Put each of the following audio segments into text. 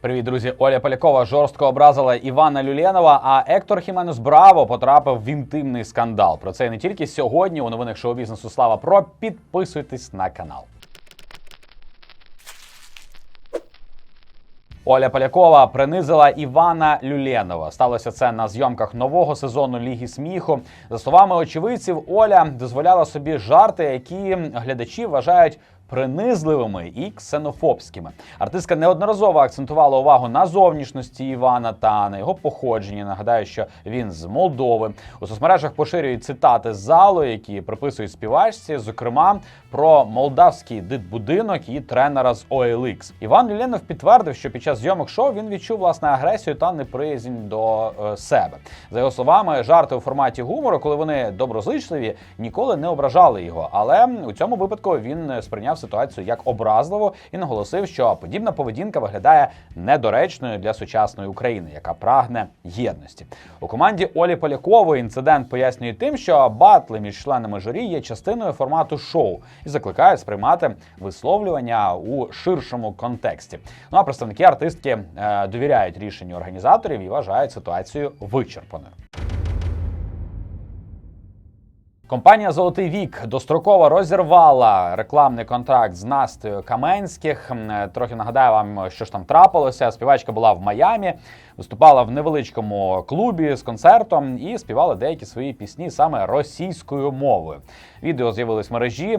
Привіт, друзі! Оля Полякова жорстко образила Івана Люленова. А Ектор Хіменес Браво потрапив в інтимний скандал. Про це і не тільки сьогодні. У новинах шоу бізнесу Слава Про підписуйтесь на канал. Оля Полякова принизила Івана Люленова. Сталося це на зйомках нового сезону Ліги сміху. За словами очевидців, Оля дозволяла собі жарти, які глядачі вважають. Принизливими і ксенофобськими артистка неодноразово акцентувала увагу на зовнішності Івана та на його походженні. Нагадаю, що він з Молдови у соцмережах поширюють цитати з залу, які приписують співачці, зокрема про молдавський дитбудинок і тренера з OLX. Іван Люленов підтвердив, що під час зйомок шоу він відчув власне агресію та неприязнь до е, себе. За його словами, жарти у форматі гумору, коли вони доброзичливі, ніколи не ображали його. Але у цьому випадку він сприйняв ситуацію як образливо і наголосив, що подібна поведінка виглядає недоречною для сучасної України, яка прагне єдності. У команді Олі Полякової інцидент пояснює тим, що батли між членами журі є частиною формату шоу і закликає сприймати висловлювання у ширшому контексті. Ну а представники артистки е, довіряють рішенню організаторів і вважають ситуацію вичерпаною. Компанія Золотий вік достроково розірвала рекламний контракт з Настею Каменських. Трохи нагадаю вам, що ж там трапилося. Співачка була в Майамі, виступала в невеличкому клубі з концертом і співала деякі свої пісні саме російською мовою. Відео з'явилось в мережі.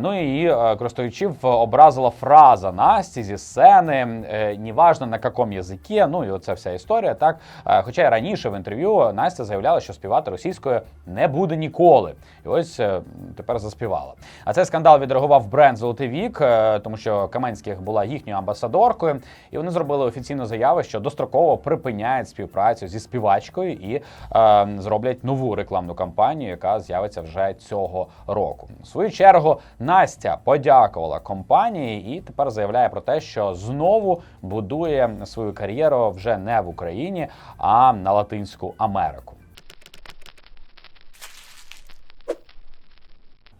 Ну і її е, користувачів образила фраза Насті зі сцени. е, Неважно на якому язикі. Ну і оця вся історія. Так, Е, хоча й раніше в інтерв'ю Настя заявляла, що співати російською не буде ніколи. І ось е, тепер заспівала. А цей скандал відреагував бренд Золотий вік, е, тому що Каменських була їхньою амбасадоркою, і вони зробили офіційну заяву, що достроково припиняють співпрацю зі співачкою і е, зроблять нову рекламну кампанію, яка з'явиться вже цього року. В свою чергу Настя подякувала компанії і тепер заявляє про те, що знову будує свою кар'єру вже не в Україні, а на Латинську Америку.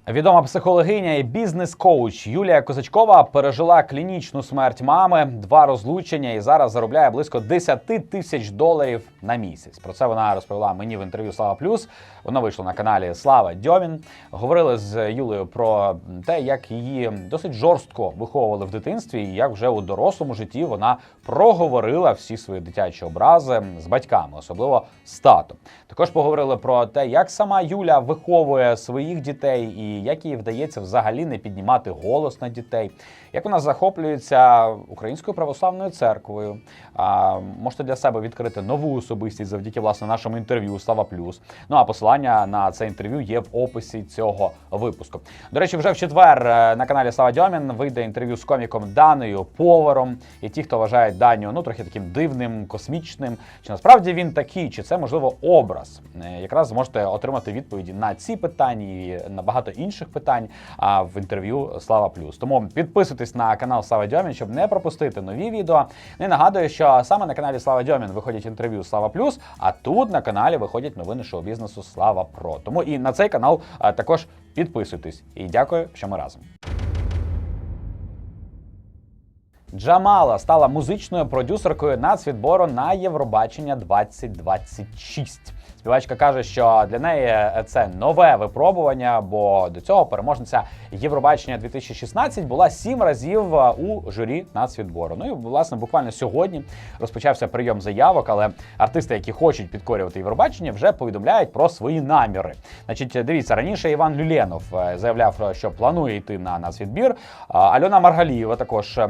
Відома психологиня і бізнес-коуч Юлія Козачкова пережила клінічну смерть мами, два розлучення і зараз заробляє близько 10 тисяч доларів на місяць. Про це вона розповіла мені в інтерв'ю Слава Плюс. Вона вийшла на каналі Слава Дьомін. Говорили з Юлею про те, як її досить жорстко виховували в дитинстві, і як вже у дорослому житті вона проговорила всі свої дитячі образи з батьками, особливо з татом. Також поговорили про те, як сама Юля виховує своїх дітей і як їй вдається взагалі не піднімати голос на дітей, як вона захоплюється українською православною церквою. А, можете для себе відкрити нову особистість завдяки власне нашому інтерв'ю Слава Плюс. Ну а посилання на це інтерв'ю є в описі цього випуску. До речі, вже в четвер е, на каналі Слава Дьомін вийде інтерв'ю з коміком Даною Поваром. І ті, хто вважають Даню ну трохи таким дивним, космічним, чи насправді він такий, чи це можливо образ. Е, Якраз зможете отримати відповіді на ці питання і на багато інших питань а, в інтерв'ю Слава Плюс. Тому підписуйтесь на канал Слава Дьомін, щоб не пропустити нові відео. Не нагадую, що саме на каналі Слава Дьомін виходять інтерв'ю Слава Плюс, а тут на каналі виходять новини шоу-бізнесу Слава Про. Тому і на цей канал також підписуйтесь. І дякую, що ми разом. Джамала стала музичною продюсеркою нацвідбору на Євробачення 2026. Співачка каже, що для неї це нове випробування, бо до цього переможниця Євробачення 2016 була сім разів у журі нацвідбору. Ну і власне буквально сьогодні розпочався прийом заявок, але артисти, які хочуть підкорювати Євробачення, вже повідомляють про свої наміри. Значить, дивіться, раніше Іван Люленов е, заявляв, що планує йти на нацвідбір. Альона Маргалієва також е,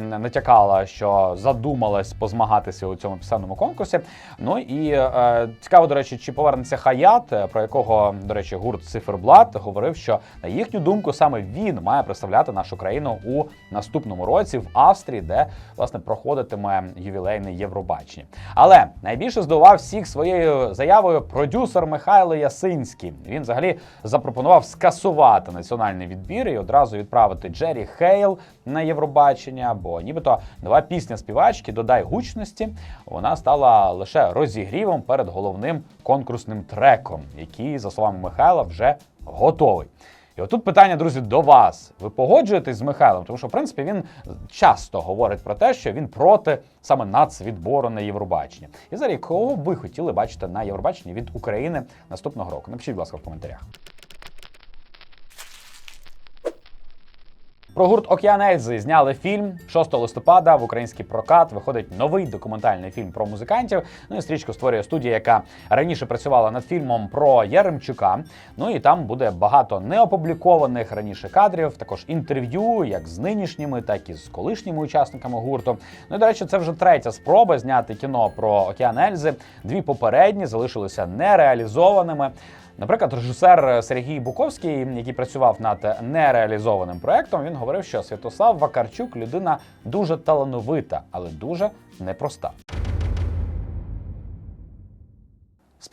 натякала, що задумалась позмагатися у цьому пісенному конкурсі. Ну і е, цікаво, до речі, чи повернеться Хаят, е, про якого, до речі, гурт Циферблат говорив, що на їхню думку саме він має представляти нашу країну у наступному році в Австрії, де власне проходитиме ювілейне Євробачення. Але найбільше здивував всіх своєю заявою продюсер Михайло Ясинський. Він взагалі запропонував скасувати національний відбір і одразу відправити Джері Хейл на Євробачення, бо нібито нова пісня співачки Додай гучності вона стала лише розігрівом перед головним конкурсним треком, який, за словами Михайла, вже готовий. І отут питання, друзі, до вас. Ви погоджуєтесь з Михайлом? Тому що, в принципі, він часто говорить про те, що він проти саме нацвідбору на Євробачення. І зараз кого ви хотіли бачити на Євробаченні від України наступного року? Напишіть, будь ласка, в коментарях. Про гурт Океан Ельзи зняли фільм 6 листопада в український прокат. Виходить новий документальний фільм про музикантів. Ну і стрічку створює студія, яка раніше працювала над фільмом про Яремчука. Ну і там буде багато неопублікованих раніше кадрів, також інтерв'ю, як з нинішніми, так і з колишніми учасниками гурту. Ну і до речі, це вже третя спроба зняти кіно про Океан Ельзи. Дві попередні залишилися нереалізованими. Наприклад, режисер Сергій Буковський, який працював над нереалізованим проектом, він говорив, що Святослав Вакарчук людина дуже талановита, але дуже непроста.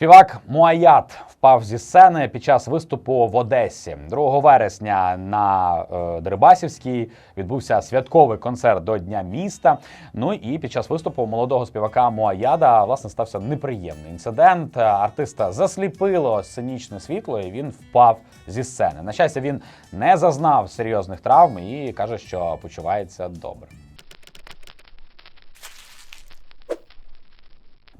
Співак Муаят впав зі сцени під час виступу в Одесі. 2 вересня на е, Дерибасівській відбувся святковий концерт до Дня міста. Ну і під час виступу молодого співака Муаяда власне стався неприємний інцидент. Артиста засліпило сценічне світло, і він впав зі сцени. На щастя, він не зазнав серйозних травм і каже, що почувається добре.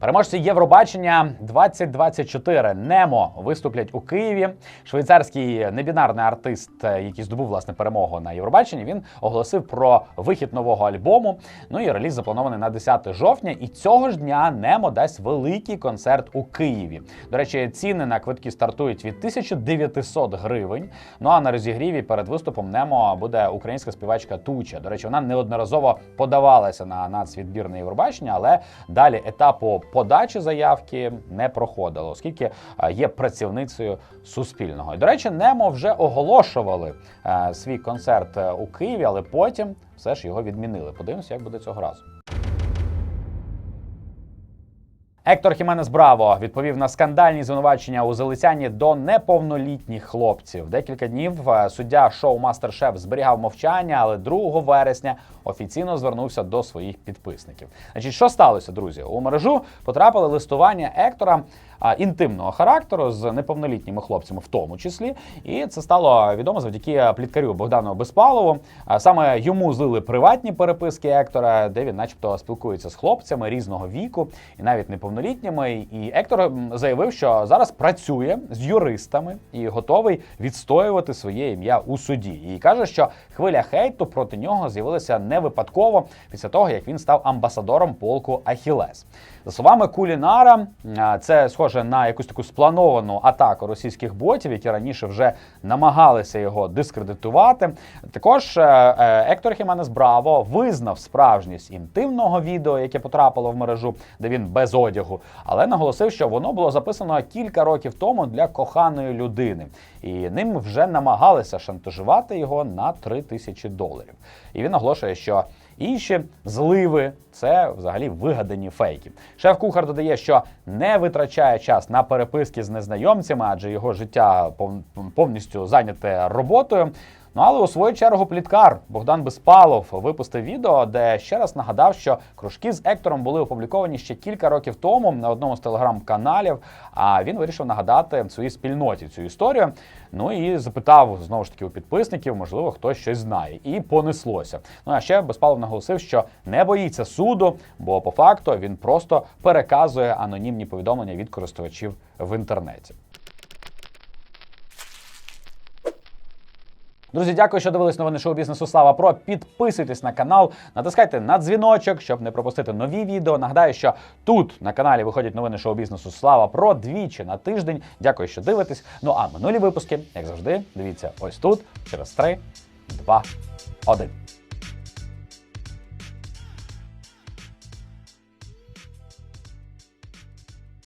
Переможці Євробачення 2024 Немо виступлять у Києві. Швейцарський небінарний артист, який здобув власне перемогу на Євробаченні, він оголосив про вихід нового альбому. Ну і реліз запланований на 10 жовтня. І цього ж дня Немо дасть великий концерт у Києві. До речі, ціни на квитки стартують від 1900 гривень. Ну а на розігріві перед виступом Немо буде українська співачка Туча. До речі, вона неодноразово подавалася на нацвідбір на Євробачення, але далі етапу подачі заявки не проходило, оскільки е, є працівницею суспільного. І, до речі, Немо вже оголошували е, свій концерт е, у Києві, але потім все ж його відмінили. Подивимося, як буде цього разу. Ектор Хіменес Браво відповів на скандальні звинувачення у залицянні до неповнолітніх хлопців. Декілька днів е, суддя шоу Мастер-Шеф зберігав мовчання, але 2 вересня офіційно звернувся до своїх підписників. Значить, що сталося, друзі? У мережу потрапили листування Ектора інтимного характеру з неповнолітніми хлопцями, в тому числі. І це стало відомо завдяки пліткарю Богдану Безпалову. Саме йому злили приватні переписки Ектора, де він, начебто, спілкується з хлопцями різного віку і навіть неповнолітніми. І Ектор заявив, що зараз працює з юристами і готовий відстоювати своє ім'я у суді. І каже, що хвиля хейту проти нього з'явилася не випадково після того, як він став амбасадором полку Ахілес. За словами Кулінара, це схоже на якусь таку сплановану атаку російських ботів, які раніше вже намагалися його дискредитувати. Також е, е, Ектор Хіменес Браво визнав справжність інтимного відео, яке потрапило в мережу, де він без одягу, але наголосив, що воно було записано кілька років тому для коханої людини, і ним вже намагалися шантажувати його на 3 тисячі доларів. І він наголошує, що Інші зливи це взагалі вигадані фейки. Шеф-кухар додає, що не витрачає час на переписки з незнайомцями, адже його життя пов- повністю зайняте роботою. Ну але у свою чергу пліткар Богдан Безпалов випустив відео, де ще раз нагадав, що кружки з Ектором були опубліковані ще кілька років тому на одному з телеграм-каналів. А він вирішив нагадати своїй спільноті цю історію. Ну і запитав знову ж таки у підписників, можливо, хтось щось знає, і понеслося. Ну а ще Безпалов наголосив, що не боїться суду, бо по факту він просто переказує анонімні повідомлення від користувачів в інтернеті. Друзі, дякую, що дивились новини шоу бізнесу Слава Про. Підписуйтесь на канал, натискайте на дзвіночок, щоб не пропустити нові відео. Нагадаю, що тут на каналі виходять новини шоу бізнесу Слава Про двічі на тиждень. Дякую, що дивитесь. Ну а минулі випуски, як завжди, дивіться ось тут через 3, 2, 1.